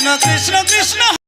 Krishna Krishna Krishna